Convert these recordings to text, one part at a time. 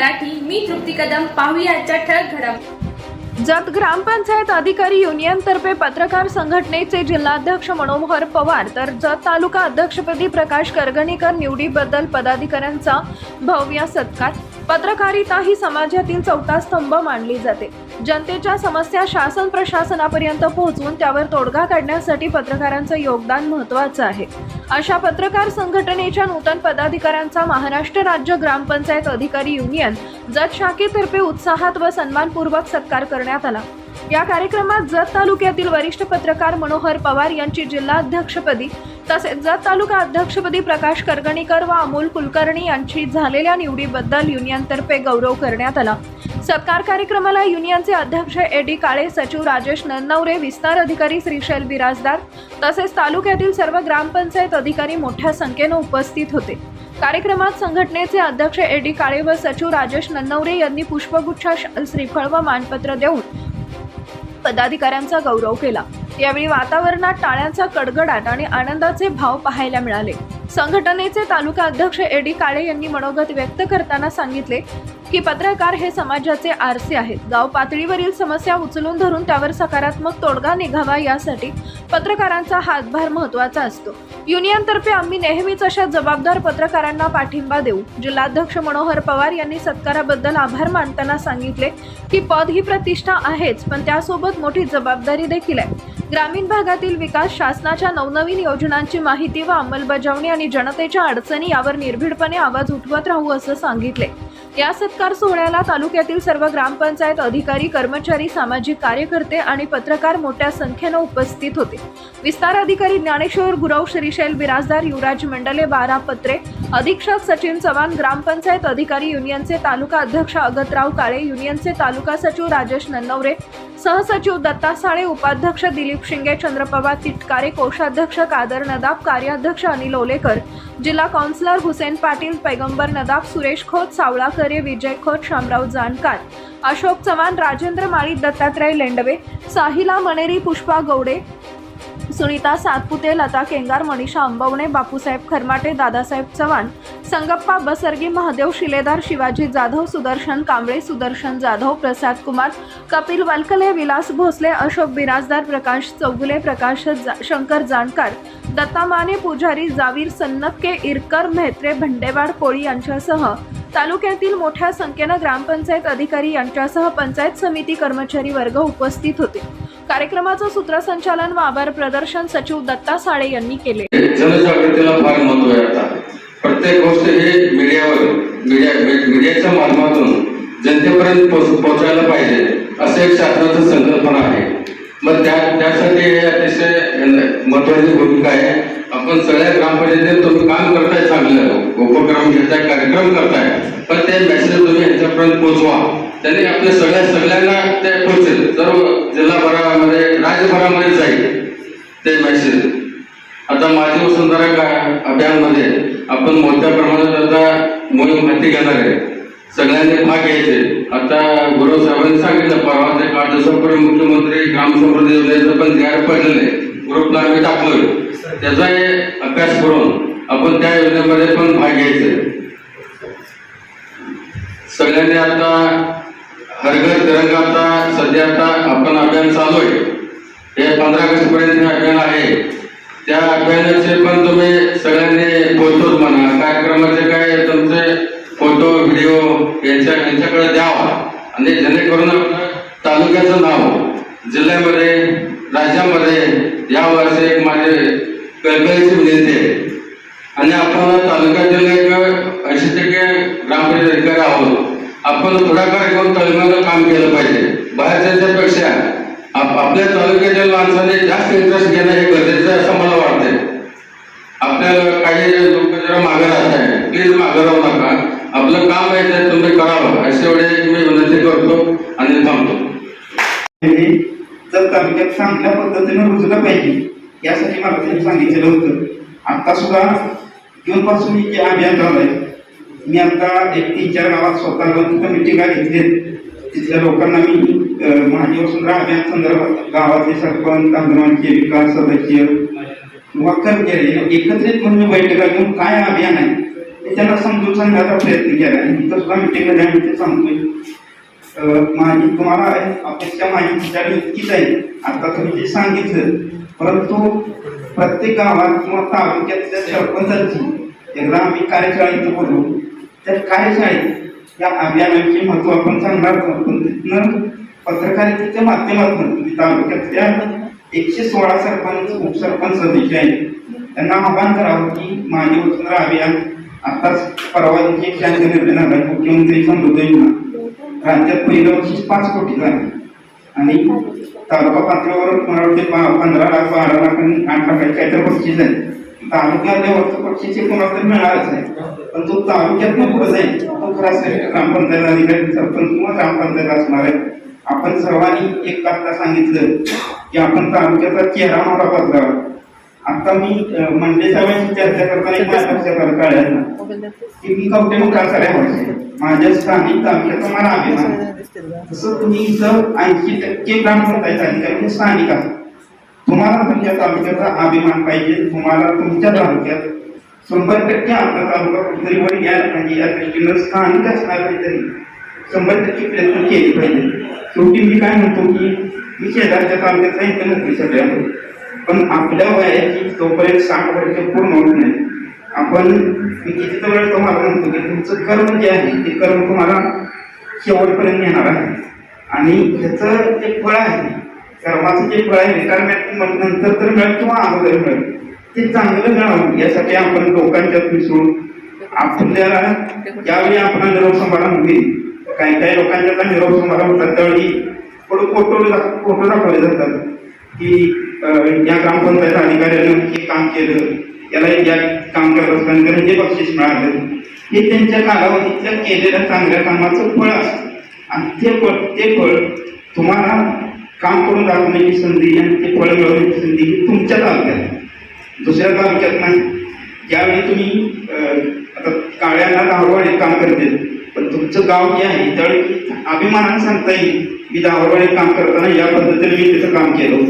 मराठी मी तृप्ती कदम पाहुयाच्या ठळक घडम जत ग्रामपंचायत अधिकारी युनियनतर्फे पत्रकार संघटनेचे जिल्हाध्यक्ष मनोहर पवार तर जत तालुका अध्यक्षपदी प्रकाश करगणीकर निवडीबद्दल पदाधिकाऱ्यांचा भव्य सत्कार. पत्रकारिता ही समाजातील चौथा स्तंभ मानली जाते. जनतेच्या समस्या शासन प्रशासनापर्यंत पोहोचवून त्यावर तोडगा काढण्यासाठी पत्रकारांचं योगदान महत्वाचं आहे. अशा पत्रकार संघटनेच्या नूतन पदाधिकाऱ्यांचा महाराष्ट्र राज्य ग्रामपंचायत अधिकारी युनियन जत शाखेतर्फे उत्साहात व सन्मानपूर्वक सत्कार करण्यात आला. या कार्यक्रमात जत तालुक्यातील वरिष्ठ पत्रकार मनोहर पवार यांची जिल्हा अध्यक्षपदी तसेच जत तालुका अध्यक्षपदी प्रकाश करगणीकर व अमोल कुलकर्णी यांची झालेल्या निवडीबद्दल युनियनतर्फे गौरव करण्यात आला. सत्कार कार्यक्रमाला युनियनचे अध्यक्ष ए डी काळे सचिव राजेश नन्नवरे विस्तार अधिकारी श्रीशैल बिराजदार तसेच तालुक्यातील सर्व ग्रामपंचायत अधिकारी मोठ्या संख्येनं उपस्थित होते. कार्यक्रमात संघटनेचे अध्यक्ष ए डी काळे व सचिव राजेश नन्नवरे यांनी पुष्पगुच्छ श्रीफळ व मानपत्र देऊन पदाधिकाऱ्यांचा गौरव केला. यावेळी वातावरणात टाळ्यांचा कडगडाट आणि आनंदाचे भाव पाहायला मिळाले. संघटनेचे तालुका अध्यक्ष एडी काळे यांनी मनोगत व्यक्त करताना सांगितले की पत्रकार हे समाजाचे आरसे आहेत. गाव पातळीवरील समस्या उचलून धरून त्यावर सकारात्मक तोडगा निघावा यासाठी पत्रकारांचा हातभार महत्त्वाचा असतो. युनियनतर्फे आम्ही नेहमीच अशा जबाबदार पत्रकारांना पाठिंबा देऊ. जिल्हाध्यक्ष मनोहर पवार यांनी सत्काराबद्दल आभार मानताना सांगितले की पद ही प्रतिष्ठा आहेच पण त्यासोबत मोठी जबाबदारी देखील आहे. ग्रामीण भागातील विकास शासनाच्या नवनवीन योजनांची माहिती व अंमलबजावणी आणि जनतेच्या अडचणी यावर निर्भीडपणे आवाज उठवत राहू असं सांगितले. या सत्कार सोहळ्याला तालुक्यातील सर्व ग्रामपंचायत अधिकारी कर्मचारी सामाजिक कार्यकर्ते आणि पत्रकार मोठ्या संख्येनं उपस्थित होते. विस्तार अधिकारी ज्ञानेश्वर गुरव श्रीशैल बिराजदार युवराज मंडले बारा पत्रे अधीक्षक सचिन चव्हाण ग्रामपंचायत अधिकारी युनियनचे तालुका अध्यक्ष अगतराव काळे युनियनचे तालुका सचिव राजेश नन्नवरे सहसचिव दत्ता साळे उपाध्यक्ष दिलीप शिंगे चंद्रप्रभा तिटकारे कोषाध्यक्ष कादर नदाब कार्याध्यक्ष अनिल ओलेकर जिल्हा काउन्सिलर हुसेन पाटील पैगंबर नदाब सुरेश खोत सावळा करे विजय खोत शामराव जानकार अशोक चव्हाण राजेंद्र माळी दत्तात्रय लेंडवे साहिला मनेरी पुष्पा गौडे सुनीता सातपुते लता केंगार मनीषा अंबवणे बापूसाहेब खरमाटे दादासाहेब चव्हाण संगप्पा बसर्गी महादेव शिलेदार शिवाजी जाधव सुदर्शन कांबळे सुदर्शन जाधव प्रसाद कुमार कपिल वलकले विलास भोसले अशोक बिराजदार प्रकाश चौगुले प्रकाश जा- शंकर जानकर दत्ता माने पुजारी जावीर सन्नक्के इरकर म्हेत्रे भंडेवाड कोळी यांच्यासह तालुक्यातील मोठ्या संख्येनं ग्रामपंचायत अधिकारी यांच्यासह पंचायत समिती कर्मचारी वर्ग उपस्थित होते. कार्यक्रमाचं सूत्रसंचालन व आभार प्रदर्शन सचिव दत्ता साळे यांनी केले. जनजागृतीला फार महत्त्व आहे आता. प्रत्येक गोष्ट हे मीडियावर मीडिया मीडियाच्या माध्यमातून जनतेपर्यंत पोहोचायला पाहिजे असं एक शासनाचं संकल्पना आहे. मग त्या त्यासाठी हे अतिशय महत्वाची भूमिका आहे. आपण सगळ्या ग्रामपंचायतीत तुम्ही काम करताय चांगलं उपक्रम घेताय कार्यक्रम करताय पण ते मेसेज तुम्ही यांच्यापर्यंत पोहोचवा त्यांनी आपल्या सगळ्या सगळ्यांना ते पोहोचेल सर्व जिल्हा राज्यभरामध्ये जाईल ते मेसेज आता माझी वसुंधरा का- अभियानमध्ये आपण मोठ्या प्रमाणात आता मोहीम हाती घेणार आहे. सगळ्यांनी भाग घ्यायचे. आता गुरु साहेबांनी सांगितलं परवा ते आठ दिवसापूर्वी मुख्यमंत्री ग्राम समृद्धी योजनेचं पण जाहीर पडलेलं आहे. ग्रुपला आम्ही टाकलोय. त्याचा हे अभ्यास करून आपण त्या योजनेमध्ये पण भाग घ्यायचे. सगळ्यांनी आता हरघर तिरंगा आता सध्या आता आपण अभियान चालू आहे हे पंधरा ऑगस्ट पर्यंत हे अभियान आहे. त्या अभियानाचे पण तुम्ही सगळ्यांनी फोटोज म्हणा कार्यक्रमाचे काय तुमचे फोटो व्हिडिओ यांच्या यांच्याकडे द्यावा. आणि जेणेकरून आपलं तालुक्याचं नाव जिल्ह्यामध्ये राज्यामध्ये या वर्षी एक माझे कळकळीची विनंती आहे आणि आपण तालुक्यातील एक ऐंशी टक्के ग्रामपंचायत अधिकारी आहोत. आपण पुढाकार घेऊन तालुक्याला काम केलं पाहिजे. बाहेरच्या पेक्षा आप- आपल्या तालुक्याच्या माणसाने जास्त इंटरेस्ट घेणं हे गरजेचं आहे असं मला वाटतंय. आपल्याला काही लोक जरा मागे राहत आहे प्लीज मागे राहू नका. आपलं काम आहे ते तुम्ही करावं. असे एवढे मी विनंती करतो आणि थांबतो. तर तालुक्यात चांगल्या पद्धतीने रुजलं पाहिजे यासाठी मला त्यांनी सांगितलेलं होतं. आता सुद्धा जूनपासून मी जे अभियान चालू आहे. मी आता एक तीन चार गावात स्वतः जाऊन तिथं मिटिंगा घेतली. तिथल्या लोकांना मी अं, वसुंधरा अभियान संदर्भात गावातले सरपंच अंगणवाडीचे विकास सदस्य किंवा कर्मचारी एकत्रित म्हणून बैठका घेऊन काय अभियान आहे? त्यांना समजून सांगण्याचा प्रयत्न केला नंतर इथं सुद्धा मिटिंगमध्ये आम्ही ते सांगतोय. अं, माझी तुम्हाला अपेक्षा माझी विचार इतकीच आहे. आता तुम्ही जे सांगितलं परंतु प्रत्येक गावात किंवा तालुक्यातल्या सरपंचांची एकदा आम्ही कार्यशाळेत बोलू त्या कार्यशाळेत या अभियानाचे महत्त्व आपण सांगणार पण तिथनं पत्रकारितेच्या माध्यमातून तुम्ही तालुक्यातल्या एकशे सोळा सरपंच उपसरपंच सदस्य आहेत. त्यांना आवाहन करावं की माझे वसुंधरा अभियान आताच परवा एक शांत निर्णय झाला मुख्यमंत्री समृद्ध योजना. राज्यात पहिल्या वर्षी पाच कोटी झाली. आणि तालुका पातळीवर मला वाटते पंधरा लाख बारा लाख आणि आठ लाखाचे काहीतरी बक्षीस आहे तालुक्यातल्या लेवलचं पक्षीचे कोणाला तरी मिळणारच आहे पण तो तालुक्यात पुढे जाईल तो खरा ग्रामपंचायत अधिकारी सरपंच किंवा ग्रामपंचायत असणार आहे. आपण सर्वांनी एक आता सांगितलं की आपण तालुक्याचा चेहरा मोठा बदलावा. आता मी मंडे साहेबांशी चर्चा करताना एक माझ्या लक्षात आलं कळलं की मी मुखार साऱ्या वर्षी माझ्या स्थानिक तालुक्याचा मला अभिमान. तसं तुम्ही इथं ऐंशी टक्के ग्रामपंचायत अधिकारी स्थानिक आहात. तुम्हाला तुमच्या तालुक्याचा अभिमान पाहिजे. तुम्हाला तुमच्या तालुक्यात शंभर टक्के आपला तालुका कुठेतरी वर यायला पाहिजे. या दृष्टीनं स्थानिक असणार तरी शंभर टक्के प्रयत्न केले पाहिजे. शेवटी मी काय म्हणतो की मी शेजारच्या तालुक्याचा इथे नोकरी सगळ्या पण आपल्या वयाची तोपर्यंत साठ वर्ष पूर्ण होत नाही. आपण मी किती वेळ तुम्हाला म्हणतो की तुमचं कर्म जे आहे ते कर्म तुम्हाला शेवटपर्यंत येणार आहे. आणि ह्याचं जे फळ आहे कर्माचं जे फळ आहे रिटायरमेंट नंतर तर मिळेल किंवा अगोदर मिळेल ते चांगलं मिळावं. यासाठी आपण लोकांच्यात मिसळून आपल्याला ज्यावेळी आपण निरोप समारंभ होईल काही काही लोकांच्या निरोप समारंभ होतात त्यावेळी थोडं फोटो फोटो दाखवले जातात की या ग्रामपंचायत अधिकाऱ्यानं हे काम केलं याला या काम करत असताना जे बक्षीस मिळालं हे त्यांच्या कालावधीतल्या केलेल्या चांगल्या कामाचं फळ असतं. आणि ते फळ ते फळ तुम्हाला काम करून दाखवण्याची संधी आणि ते फळ मिळवण्याची संधी ही तुमच्या तालुक्यात दुसऱ्या तालुक्यात नाही. ज्यावेळी तुम्ही आता काळ्यांना दहावाडीत काम करते पण तुमचं गाव जे आहे त्यावेळी अभिमानाने सांगता येईल मी दहावाडीत काम करताना या पद्धतीने मी तिथं काम केलं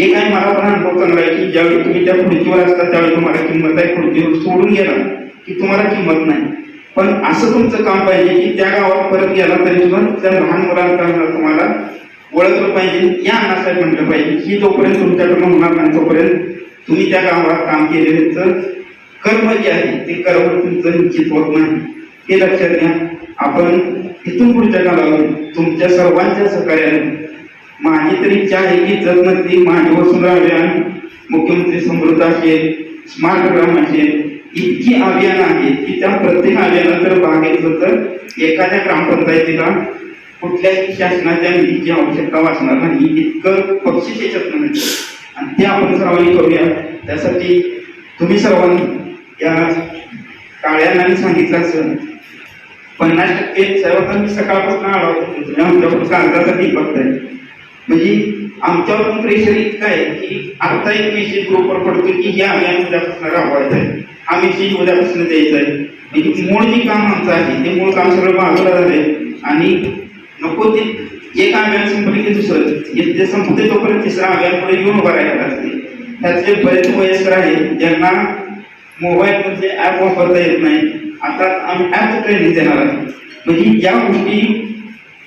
एक आहे मला पण अनुभव चांगला आहे की ज्यावेळी तुम्ही त्या खुर्चीवर असता त्यावेळी तुम्हाला किंमत आहे खुर्चीवर सोडून गेला की तुम्हाला किंमत नाही. पण असं तुमचं काम पाहिजे की त्या गावात परत गेला तरी पण त्या लहान मुलांना तुम्हाला ओळखलं पाहिजे या अण्णासाहेब म्हटलं पाहिजे ही जोपर्यंत तुमच्याकडून होणार नाही तोपर्यंत तुम्ही त्या गावात काम केलेलं कर्म जे आहे ते कर्म तुमचं निश्चित होत नाही. हे लक्षात घ्या. आपण इथून पुढच्या काळावर तुमच्या सर्वांच्या सहकार्याने माझी तरी इच्छा आहे की जगमधली माझी वसुंधरा अभियान मुख्यमंत्री समृद्ध असेल स्मार्ट ग्राम असेल इतकी अभियान आहे की त्या प्रत्येक अभियानात जर भाग घेतलं तर एखाद्या ग्रामपंचायतीला कुठल्याही शासनाच्या निधीची आवश्यकता वाचणार नाही. इतकं पक्षी याच्यात नाही आणि ते आपण सर्वांनी करूया. त्यासाठी तुम्ही सर्वांनी या काळ्यांना सांगितलं असं पन्नास टक्के साहेब मी सकाळपासून आलो होतो. तुम्ही आमच्याकडून कागदासाठी बघताय म्हणजे आमच्यावर प्रेशर इतकं आहे की आता एक मेसेज ग्रुपवर पडतो की हे अभियान उद्यापासून राबवायचं आहे हा मेसेज उद्यापासून द्यायचा आहे म्हणजे मूळ जे काम आमचं आहे ते मूळ काम सगळं बाजूला झालंय. आणि नको ते एक आव्यान संपलं की दुसरं. हे- ते संपते तोपर्यंत तिसरा आव्यान पुढे येऊन उभा राहायला लागते त्यातले बरेच वयस्कर आहेत ज्यांना मोबाईलमध्ये ॲप वापरता येत नाही. आता आम्ही ॲप ट्रेनिंग देणार आहे म्हणजे या गोष्टी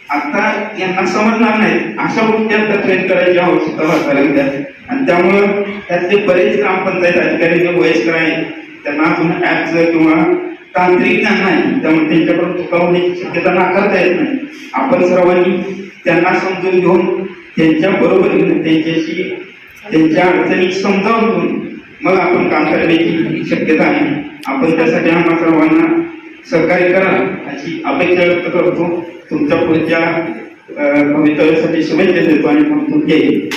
आता यांना समजणार नाही. अशा गोष्टी आता ट्रेन करायची आवश्यकता वाटायला लागल्या आणि त्यामुळं त्यातले बरेच ग्रामपंचायत अधिकारी जे वयस्कर आहेत त्यांना अजून ऍपचं किंवा तांत्रिक ज्ञान नाही. त्यामुळे त्यांच्याकडून चुका होण्याची शक्यता नाकारता येत नाही. आपण सर्वांनी त्यांना समजून घेऊन त्यांच्या बरोबरीने त्यांच्याशी त्यांच्या अडचणी समजावून घेऊन मग आपण काम करण्याची शक्यता आहे. आपण त्यासाठी आम्हा सर्वांना सहकार्य करा अशी अपेक्षा व्यक्त करतो. तुमच्या पुढच्या भवितव्यासाठी शुभेच्छा देतो आणि म्हणतो की